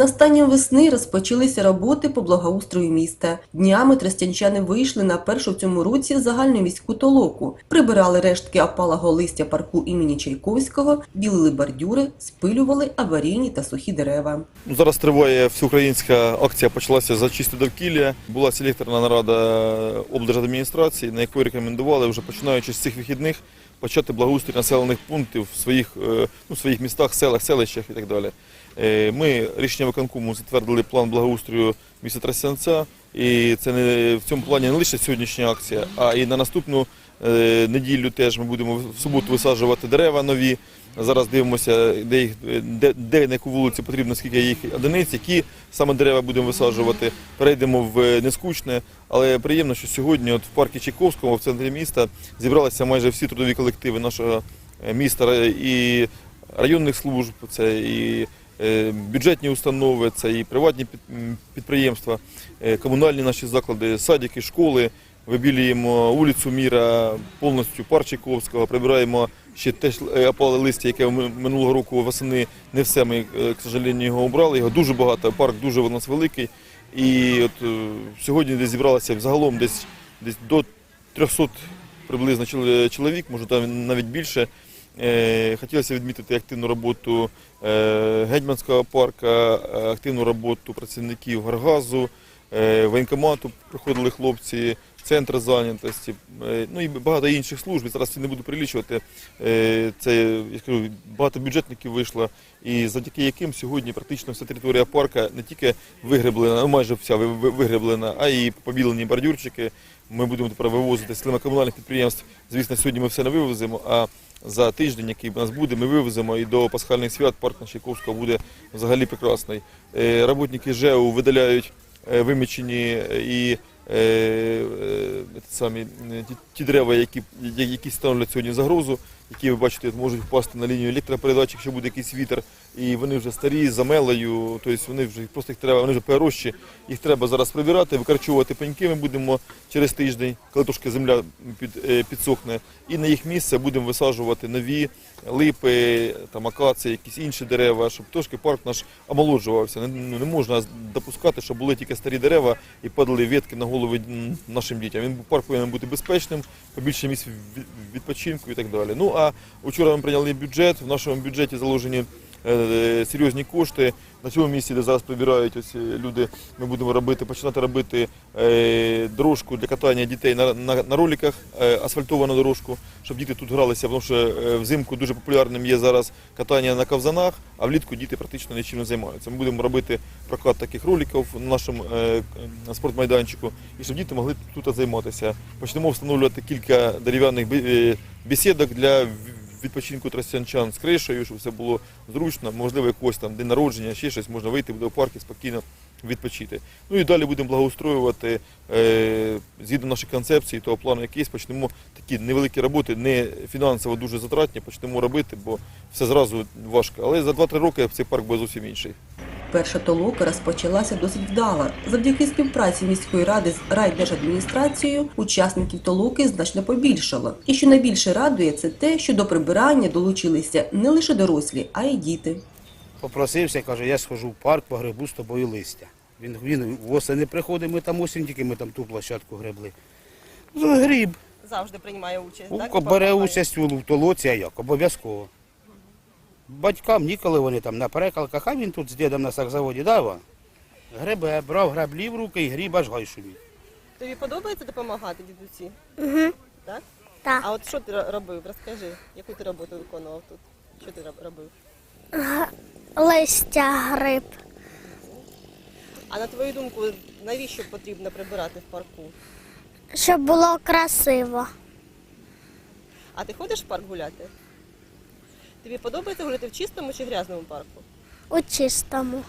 Настанням весни розпочалися роботи по благоустрою міста. Днями тростянчани вийшли на першу в цьому році загальну міську толоку, прибирали рештки опалого листя парку імені Чайковського, білили бордюри, спилювали аварійні та сухі дерева. Зараз триває всеукраїнська акція, почалася за чисте довкілля. Була селекторна нарада облдержадміністрації, на якої рекомендували вже починаючи з цих вихідних почати благоустрій населених пунктів в своїх, е, ну, в своїх містах, селах, селищах і так далі. Е, Ми рішення виконкому затвердили план благоустрою міста Трасянця, і це не в цьому плані не лише сьогоднішня акція, а і на наступну неділю теж ми будемо в суботу висаджувати дерева нові. Зараз дивимося, де, їх, де, де на яку вулицю потрібно, скільки їх одиниць, які саме дерева будемо висаджувати. Перейдемо в нескучне, але приємно, що сьогодні от в парку Чайковського, в центрі міста, зібралися майже всі трудові колективи нашого е, міста і районних служб, це і е, бюджетні установи, це і приватні підприємства, е, комунальні наші заклади, садики, школи. Вибілюємо вулицю Міра, повністю парк Чайковського, прибираємо ще теж е, опале листя, яке минулого року восени не все ми, е, к сожалению, його обрали. Його дуже багато, парк дуже у нас великий. І от е, сьогодні десь зібралося загалом десь, десь до 300 приблизно чоловік, може там навіть більше. Хотілося відмітити активну роботу гетьманського парку, е, активну роботу працівників Гаргазу, воєнкомату приходили хлопці, центр зайнятості, е, ну і багато інших служб. Зараз всі не буду прилічувати. Е, Це я скажу, багато бюджетників вийшло, і завдяки яким сьогодні практично вся територія парка не тільки вигреблена, ну майже вся ви- ви- вигреблена, а і побілені бордюрчики. Ми будемо тепер вивозити з комунальних підприємств. Звісно, сьогодні ми все не вивеземо. А за тиждень, який у нас буде, ми вивеземо і до пасхальних свят парк на Чайковського буде взагалі прекрасний. Е, Роботники ЖЕУ видаляють вимічені і самі е, ті, ті дерева, які, які становлять сьогодні загрозу, які ви бачите, можуть впасти на лінію електропередач, якщо буде якийсь вітер, і вони вже старі, з замелою, тобто вони вже просто їх треба, вони вже перерощі, їх треба зараз прибирати, викорчовувати пеньки. Ми будемо через тиждень, коли трошки земля під, е, підсохне, і на їх місце будемо висаджувати нові липи, там акації, якісь інші дерева, щоб трошки парк наш омолоджувався. Не, ну, не можна допускати, щоб були тільки старі дерева і падали ветки на голови нашим дітям. Він парк повинен бути безпечним, побільше місць від- відпочинку і так далі. Ну а вчора ми прийняли бюджет. В нашому бюджеті заложені серйозні кошти. На цьому місці, де зараз прибирають ось е, люди, ми будемо робити, починати робити е, дорожку для катання дітей на, на, на роликах, е, асфальтовану дорожку, щоб діти тут гралися, тому що е, взимку дуже популярним є зараз катання на ковзанах, а влітку діти практично нічим не займаються. Ми будемо робити прокат таких роликів на нашому е, е, спортмайданчику, і щоб діти могли тут займатися. Почнемо встановлювати кілька дерев'яних е, бесідок для відпочинку тростянчан з кришею, щоб все було зручно, можливо, якось там день народження, ще щось можна вийти буде в парк і спокійно відпочити. Ну і далі будемо благоустроювати е, згідно нашої концепції, того плану якийсь, почнемо такі невеликі роботи, не фінансово дуже затратні, почнемо робити, бо все зразу важко. Але за 2-3 роки цей парк буде зовсім інший. Перша толока розпочалася досить вдало. Завдяки співпраці міської ради з райдержадміністрацією учасників толоки значно побільшало. І що найбільше радує, це те, що до прибирання долучилися не лише дорослі, а й діти. Попросився, каже, я схожу в парк, погребу з тобою листя. Він, він восени приходить, ми там осінь, тільки ми там ту площадку гребли. Ну, Гріб. завжди приймає участь. Так? Бере участь у в толоці, а як? Обов'язково. Батькам ніколи вони там на перекалках, а він тут з дідом на сакзаводі дава. Гребе, брав граблі в руки і гріб аж гайшові. Тобі подобається допомагати дідусі? Угу. Так? Так. А от що ти робив? Розкажи, яку ти роботу виконував тут? Що ти роб- робив? Листя гриб, А на твою думку, навіщо потрібно прибирати в парку? щоб було красиво. А ти ходиш в парк гуляти? Тобі подобається гуляти в чистому чи грязному парку? У чистому.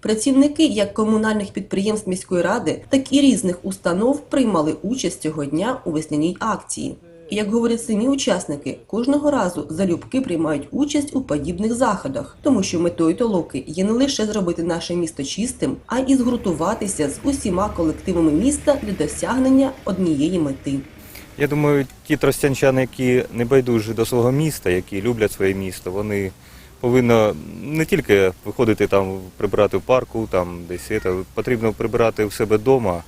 Працівники як комунальних підприємств міської ради, так і різних установ приймали участь цього дня у весняній акції. І, як говорять самі учасники, кожного разу залюбки приймають участь у подібних заходах, тому що метою толоки є не лише зробити наше місто чистим, а й згуртуватися з усіма колективами міста для досягнення однієї мети. Я думаю, ті тростянчани, які не байдужі до свого міста, які люблять своє місто, вони повинно не тільки виходити там прибирати в парку, там десь це, потрібно прибирати в себе вдома,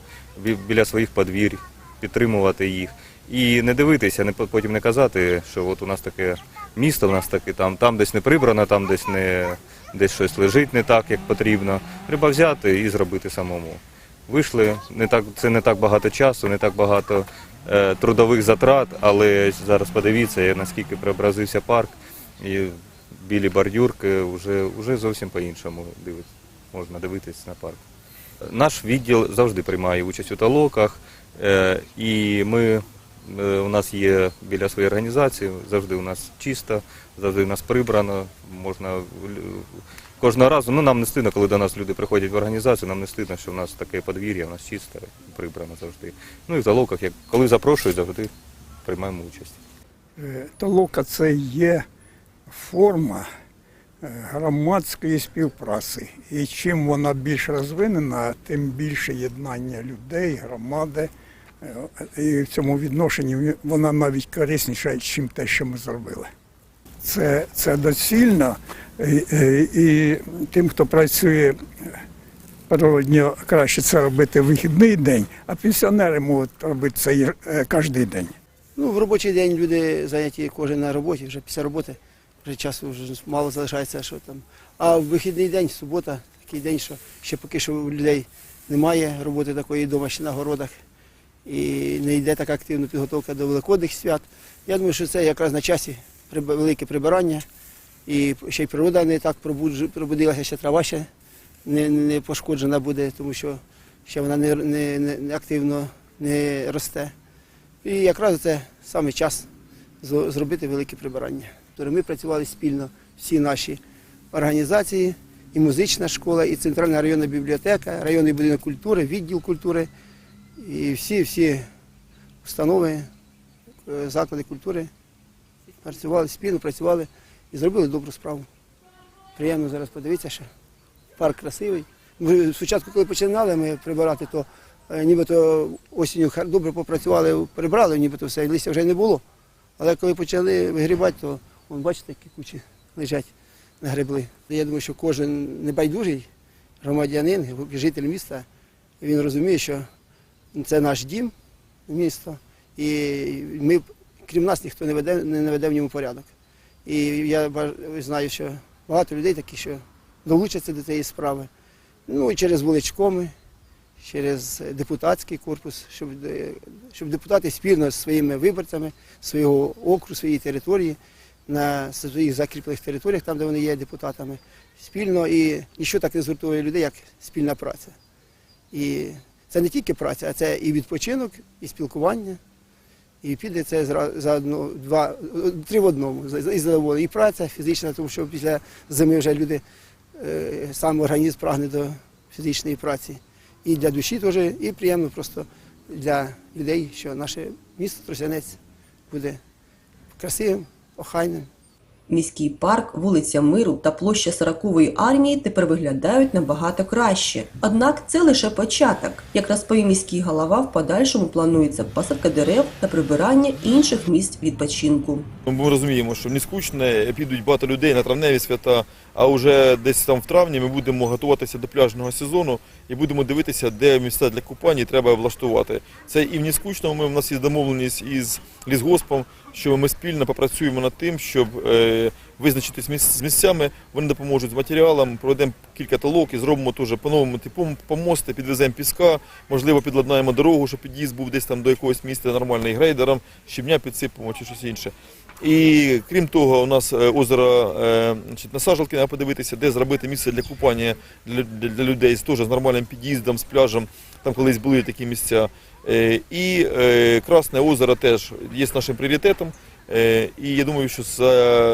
біля своїх подвір'я, підтримувати їх. І не дивитися, не потім не казати, що от у нас таке місто, у нас таке там, там десь не прибрано, там десь не десь щось лежить не так, як потрібно. Треба взяти і зробити самому. Вийшли, не так, це не так багато часу, не так багато трудових затрат, але зараз подивіться, наскільки преобразився парк, і білі бордюрки вже, вже зовсім по-іншому дивить, можна дивитись на парк. Наш відділ завжди приймає участь у талоках, е, і ми, е, у нас є біля своєї організації, завжди у нас чисто, завжди у нас прибрано, можна кожного разу, ну нам не стидно, коли до нас люди приходять в організацію, нам не стидно, що в нас таке подвір'я, у нас чисто, прибрано завжди. Ну і в талоках, як коли запрошують, завжди приймаємо участь. Е, Толока це є форма е, громадської співпраці. І чим вона більш розвинена, тим більше єднання людей, громади. Е, І в цьому відношенні вона навіть корисніша, ніж те, що ми зробили. Це, це доцільно. І, і, і тим, хто працює природньо, краще це робити в вихідний день, а пенсіонери можуть робити це кожен день. Ну, в робочий день люди зайняті кожен на роботі, вже після роботи вже часу вже мало залишається, що там. А в вихідний день, субота, такий день, що ще поки що у людей немає роботи такої вдома ще на городах. І не йде така активна підготовка до великодних свят. Я думаю, що це якраз на часі велике прибирання. І ще й природа не так пробудилася, ще трава ще не, не пошкоджена буде, тому що ще вона не, не, не- активно не росте. І якраз це саме час зробити велике прибирання. Тобто Ми працювали спільно, всі наші організації, і музична школа, і центральна районна бібліотека, районний будинок культури, відділ культури, і всі, всі установи, е, заклади культури працювали спільно, працювали і зробили добру справу. Приємно зараз подивитися, що парк красивий. Ми спочатку, коли починали ми прибирати, то е, нібито осінню добре попрацювали, прибрали, нібито все, і листя вже не було. Але коли почали вигрібати, то вон, бачите, які кучі лежать на гребли. Я думаю, що кожен небайдужий громадянин, житель міста, він розуміє, що це наш дім, місто, і ми, крім нас, ніхто не веде, не наведе в ньому порядок. І я знаю, що багато людей такі, що долучаться до цієї справи. Ну і через вуличкоми, через депутатський корпус, щоб, е, щоб депутати спільно з своїми виборцями свого округу, своєї території, на своїх закріплених територіях, там, де вони є депутатами, спільно і нічого так не згуртує людей, як спільна праця. І це не тільки праця, а це і відпочинок, і спілкування. І піде це за одну, два, три в одному. І задоволення. І праця фізична, тому що після зими вже люди, е, сам організм прагне до фізичної праці. І для душі теж, і приємно просто для людей, що наше місто Тростянець буде красивим, охайним. Міський парк, вулиця Миру та площа Сорокової армії тепер виглядають набагато краще. Однак це лише початок. Як розповів міський голова, в подальшому планується посадка дерев та прибирання інших місць відпочинку. Ну, Ми розуміємо, що не скучне, підуть багато людей на травневі свята, а вже десь там в травні ми будемо готуватися до пляжного сезону і будемо дивитися, де місця для купання треба влаштувати. Це і в Нескучному ми, в нас є домовленість із лісгоспом, що ми спільно попрацюємо над тим, щоб е, визначитись з місцями. Вони допоможуть з матеріалом, проведемо кілька толок і зробимо теж по-новому типу помости, підвеземо піска, можливо, підладнаємо дорогу, щоб під'їзд був десь там до якогось місця нормальний грейдером, щебня підсипемо чи щось інше. І крім того, у нас е, озеро е, на Сажалки треба подивитися, де зробити місце для купання для, людей з теж з нормальним під'їздом, з пляжем. Там колись були такі місця. Е, І Красне озеро теж є нашим пріоритетом. І я думаю, що за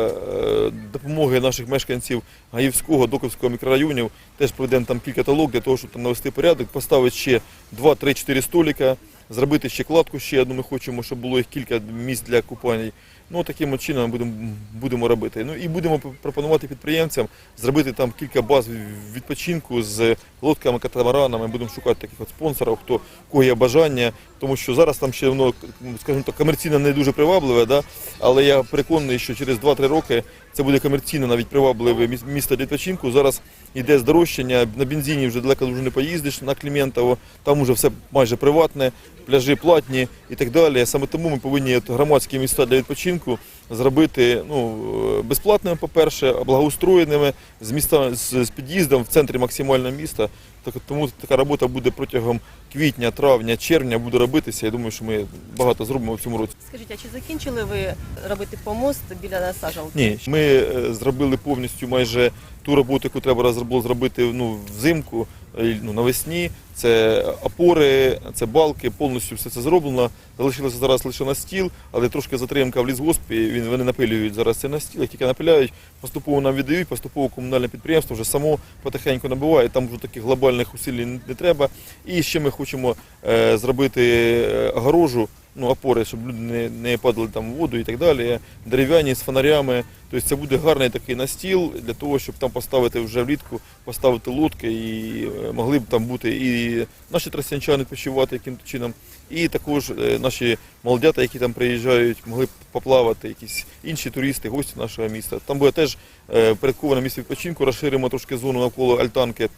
е, допомогою наших мешканців Гаївського, Доковського мікрорайонів теж проведемо там кілька толок для того, щоб там навести порядок, поставити ще 2-3-4 столика, зробити ще кладку ще одну. Ми хочемо, щоб було їх кілька місць для купання. Ну таким чином будемо будемо робити. Ну і будемо пропонувати підприємцям зробити там кілька баз відпочинку з лодками, катамаранами. Будемо шукати таких от спонсорів, хто кого є бажання, тому що зараз там ще воно, скажімо так, комерційно не дуже привабливе, да? але я переконаний, що через 2-3 роки це буде комерційно навіть привабливе міс- місто для відпочинку. Зараз йде здорожчання, на бензині вже далеко дуже не поїздиш на Кліментово, там вже все майже приватне, пляжі платні і так далі. Саме тому ми повинні громадські міста для відпочинку зробити ну, е, безплатними, по-перше, благоустроєними, з міста з, з під'їздом в центрі максимального міста. Так, тому така робота буде протягом квітня, травня, червня буде робитися. Я думаю, що ми багато зробимо в цьому році. Скажіть, а чи закінчили ви робити помост біля насаджалки? Ні, ми е, зробили повністю майже ту роботу, яку треба було зробити ну, взимку, е, ну, навесні. Це опори, це балки, повністю все це зроблено. Залишилося зараз лише на стіл, але трошки затримка в лісгоспі. Він вони напилюють зараз це на стіл. Тільки напиляють, поступово нам віддають, поступово комунальне підприємство вже само потихеньку набуває, Там вже таких глобальних усиль не треба. І ще ми хочемо е, зробити е, огорожу. Ну, опори, щоб люди не, не падали там в воду і так далі, дерев'яні з фонарями. Тобто це буде гарний такий настіл для того, щоб там поставити вже влітку, поставити лодки і е, могли б там бути і наші тростянчани відпочивати яким чином, і також е, наші молодята, які там приїжджають, могли б поплавати, якісь інші туристи, гості нашого міста. Там буде теж е, порядковане місце відпочинку, розширимо трошки зону навколо альтанки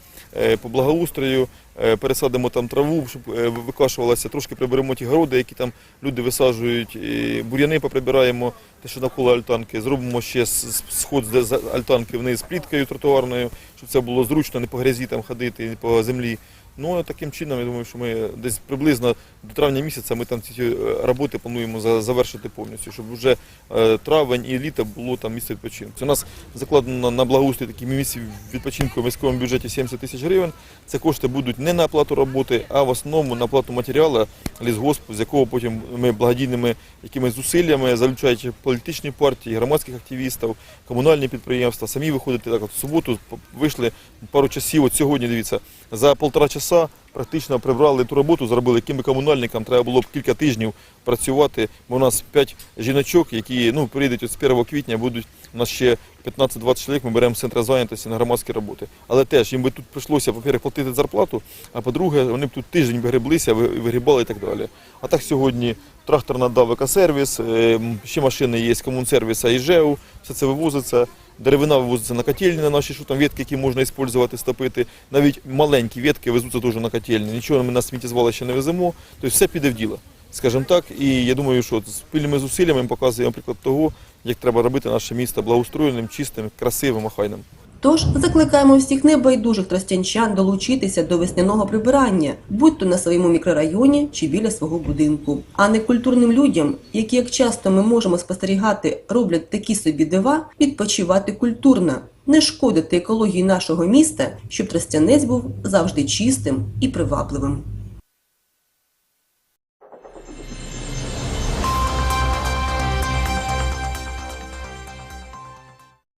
по благоустрою, пересадимо там траву, щоб е, викашувалася, трошки приберемо ті городи, які там люди висаджують, бур'яни поприбираємо, те, що навколо альтанки. Зробимо ще сход з альтанки вниз пліткою тротуарною, щоб це було зручно, не по грязі там ходити, по землі. Ну, таким чином, я думаю, що ми десь приблизно до травня місяця ми там ці е, роботи плануємо за- завершити повністю, щоб вже е, травень і літо було там місце відпочинку. У нас закладено на благоустрій такі місці відпочинку в міському бюджеті 70 тисяч гривень. Це кошти будуть не на оплату роботи, а в основному на оплату матеріалу лісгоспу, з якого потім ми благодійними якимись зусиллями, залучаючи політичні партії, громадських активістів, комунальні підприємства, самі виходити так от в суботу, вийшли пару часів. От сьогодні дивіться, за полтора часа практично прибрали ту роботу, зробили якими комунальникам треба було б кілька тижнів працювати. Бо у нас 5 жіночок, які ну прийдуть от з 1 квітня, будуть у нас ще 15-20 чоловік. Ми беремо з центру зайнятості на громадські роботи. Але теж їм би тут прийшлося, по-перше, платити зарплату, а по-друге, вони б тут тиждень би греблися, вигрібали і так далі. А так сьогодні трактор надав екосервіс, е, ще машини є комунсервіс АІЖЕУ, все це вивозиться. Деревина вивозиться на котельні на наші, що там ветки, які можна використовувати, стопити. Навіть маленькі ветки везуться теж на котельні. Нічого ми на сміттєзвалище не веземо. Тобто все піде в діло, скажімо так. І я думаю, що спільними зусиллями ми показуємо приклад того, як треба робити наше місто благоустроєним, чистим, красивим, охайним. Тож закликаємо всіх небайдужих тростянчан долучитися до весняного прибирання, будь то на своєму мікрорайоні чи біля свого будинку. А некультурним людям, які як часто ми можемо спостерігати, роблять такі собі дива, відпочивати культурно, не шкодити екології нашого міста, щоб тростянець був завжди чистим і привабливим.